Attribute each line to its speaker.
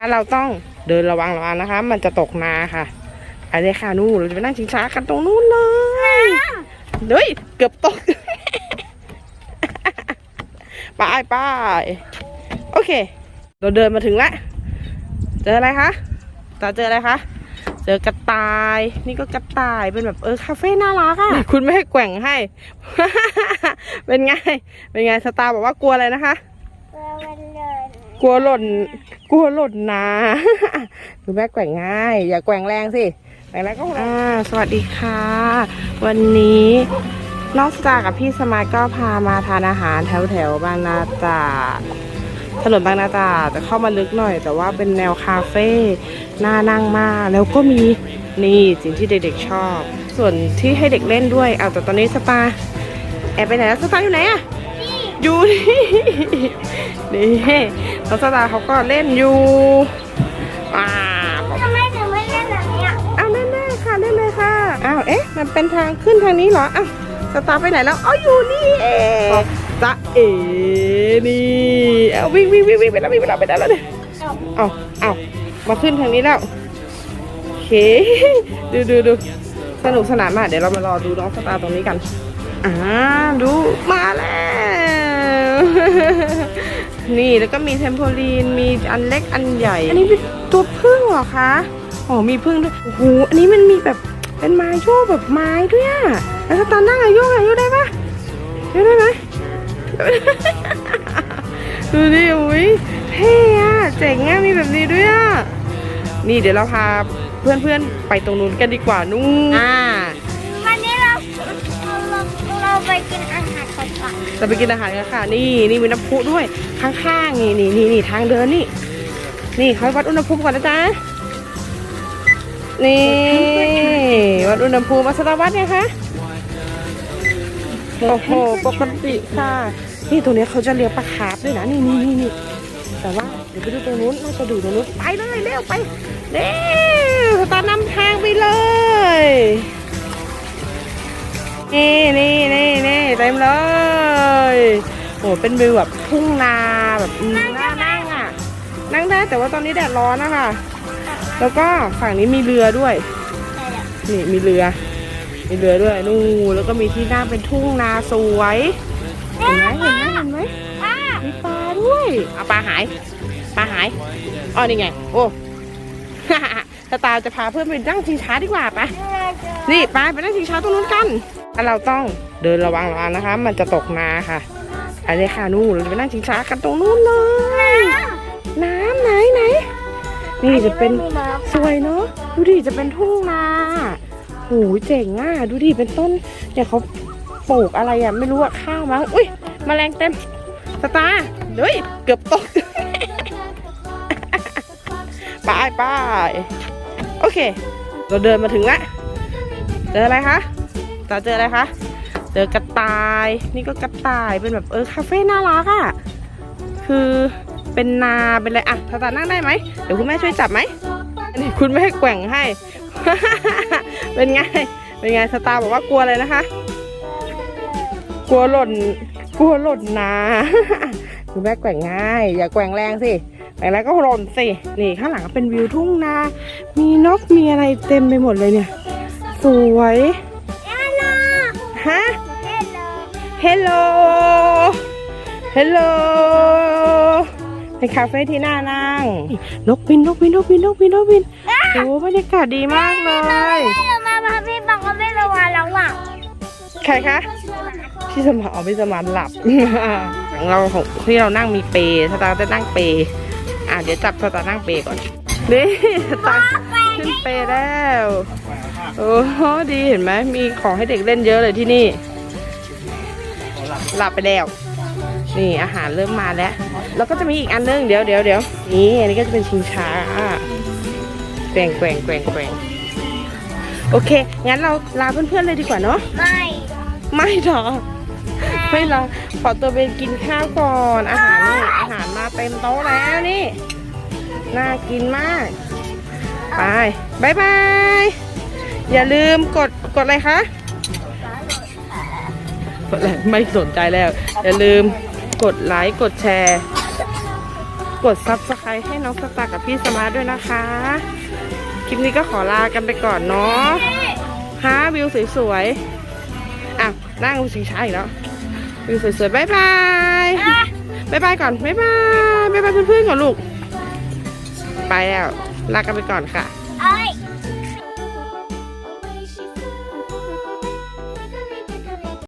Speaker 1: เราต้องเดินระวังระวังนะคะ มันจะตกนาค่ะอันนี้ค่ะนู่นเราจะไปนั่งชิงช้ากันตรงนู้นเลยเฮ้ยเกือบตกไปไปโอเค เราเดินมาถึงแล้วเจออะไรคะตาเจออะไรคะเจอกระต่าย นี่ก็กระต่ายเป็นแบบเออคาเฟ่น่ารักอะ่ะคุณไม่ให้แกว่งให้ เป็นไงเป็นไงสตาร์บอกว่ากลัวอะไรนะคะกลัว กลัวหล่น กลัวหล่นนาคุณแม่แกว่งง่าย อย่าแกว่งแรงสิแกว่งแรงก็อ่าสวัสดีค่ะ วันนี้น้องสตากับพี่สมายก็พามาทานอาหารแถวแถวๆบางนาตราดถนนบางนาตราดแต่เข้ามาลึกหน่อย แต่ว่าเป็นแนวคาเฟ่น่านั่งมาก แล้วก็มีนี่สิ่งที่เด็กๆชอบ ส่วนที่ให้เด็กเล่นด้วย เอาแต่ตอนนี้สตาแอบไปไหนแล้วสตาอยู่ไหนอะ อยู่นี่นี่น้องสตาร์เขาก็เล่นอยู่อ่า
Speaker 2: ทำไมถึงไม่เล่นแบบเนี้ย
Speaker 1: อ้าวเล่นได้ค่ะเล่นเลยค่ะอ้าวเอ๊ะ มันเป็นทางขึ้นทางนี้เหรออ้าวสตาร์ไปไหนแล้วอ๋ออยู่นี่เองจะเอ๋นี่เอาวิ่งวิ่งวิ่งวิ่งไปแล้ววิ่งไปแล้วไปแล้วแล้วเนี่ยเอาเอามาขึ้นทางนี้แล้วโอเคดูดูดูสนุกสนานมากเดี๋ยวเรามารอดูน้องสตาร์ตรงนี้กัน อ่า ดูมาแล้ว นี่แล้วก็มีเทมโพลีน มีอันเล็กอันใหญ่ อันนี้เป็นตัวพึ่งเหรอคะอ๋อมีพึ่งด้วยโอ้โหอันนี้มันมีแบบเป็นไม้โยกแบบไม้ด้วยอะแล้วสตาร์นั่งอะโยกอะโยกได้ปะโยกได้ไหมดูดิอุ้ยเท่อะเจ๋งอะมีแบบนี้ด้วยอะนี่เดี๋ยวเราพาเพื่อนๆไปตรงนู้นกันดีกว่านู่นอ่า
Speaker 2: วันนี้เราเราเราไปกินอาหารก่อนก่อน
Speaker 1: เราไปกินอาหารกันค่ะ นี่นี่มีน้ำพุด้วยข้างๆนี่นี่นี่นี่ทางเดินนี่ นี่เขาวัดอุณหภูมิก่อนนะจ๊ะนี่วัดอุณหภูมิมาสตาร์วัดเนี่ยคะโอ้โหปกติค่ะ นี่ตรงนี้เขาจะเลี้ยงปลาคาร์ฟด้วยนะนี่นี่นี่นี่แต่ว่าเดี๋ยวไปดูตรงนู้นน่าจะดูตรงนู้นไปเลยเร็วไปเร็วสตาร์นำทางไปเลยนี่นี่ เต็มเลย โอ้เป็นวิวแบบทุ่งนาแบบน่านั่งอะ นั่งได้แต่ว่าตอนนี้แดดร้อนนะคะ แล้วก็ฝั่งนี้มีเรือด้วย นี่มีเรือ มีเรือด้วยนู่นแล้วก็มีที่นั่งเป็นทุ่งนาสวย เห็นไหมเห็นไหมเห็นไหมมีปลาด้วย เอาปลาหาย ปลาหาย อ๋อนี่ไง โอ้สตาร์จะพาเพื่อนไปนั่งชิงช้าดีกว่าไปนี่ไปไปนั่งชิงช้าตรงนู้นกันเราต้อง เดินระวังระวังนะคะ มันจะตกนาค่ะอันนี้ค่ะนู่นเราจะไปนั่งชิงช้ากันตรงนู้นเลยน้ำไหนไหนนี่จะเป็นสวยเนาะดูดิจะเป็นทุ่งนาโหเจ๋งอะดูดิเป็นต้นเนี่ยเขาปลูกอะไรอะไม่รู้อะข้าวมั้งอุ้ยแมลงเต็มสตาร์เฮ้ยเกือบตกไปไปโอเค เราเดินมาถึงล้วเจออะไรคะตาเจออะไรคะ เจอกระต่าย นี่ก็กระต่ายเป็นแบบเออคาเฟ่น่ารักอะ่ะคือเป็นนาเป็นอะไรอะตาตานั่งได้ไหมเดี๋ยวคุณแม่ช่วยจับไหมนนี้คุณแม่ให้แกว่งให้ เป็นไงเป็นไงสตาบอกว่ากลัวอะไรนะคะ กลัวหล่น กลัวหล่นนาคุณแม่แกว่งง่าย อย่าแกว่งแรงสิแกว่งแรงก็หล่นสินี่ข้างหลังเป็นวิวทุ่งนา มีนกมีอะไรเต็มไปหมดเลยเนี่ย สวย
Speaker 2: ฮัลโหล
Speaker 1: ฮั
Speaker 2: ลโหล
Speaker 1: ฮัลโหลเป็นคาเฟ่ที่น่านั่ง นกบินนกบินนกบินนกบินนกบินโอ้บรรยากาศดีมากเลย
Speaker 2: เรามาพาพี่ปังก็ไม่ระวังแล้วอะ
Speaker 1: ใครคะพี่สมานอ๋อพี่สมานหลับของเราของที่เรานั่งมีเปรย์สตาร์จะนั่งเปรย์อะเดี๋ยวจับสตาร์นั่งเปรย์ก่อนนี่สตาร์ขึ้นเปรย์แล้วโอ้โหดีเห็นไหมมีของให้เด็กเล่นเยอะเลยที่นี่ หลับไปแล้ว นี่อาหารเริ่มมาแล้ว แล้วก็จะมีอีกอันนึงเดี๋ยวเดี๋ยวเดี๋ยวนี่อันนี้ก็จะเป็นชิงช้าแกว่งแกว่งแกว่งแกว่งโอเค งั้นเราลาเพื่อนๆเลยดีกว่าเนาะ
Speaker 2: ไม่
Speaker 1: ไม่หรอกไม่หรอกขอตัวไปกินข้าวก่อน อาหารนี่ อาหารมาเต็มโต๊ะแล้วนี่ น่ากินมาก ไปบายบาย อย่าลืมกด กดอะไรคะกดอะ ไม่สนใจแล้ว อย่าลืมกดไลค์ กดแชร์ กดซับสไครต์ให้น้องสตาร์กับพี่สมาร์ทด้วยนะคะ คลิปนี้ก็ขอลากันไปก่อนเนาะฮะวิวสวยๆ อะ นั่งสีช้าอีกแล้ววิวสวยๆบายบายบายบายก่อนบายบายบายบายเพื่อนๆก่อนลูก ไปแล้ว ลากันไปก่อนค่ะ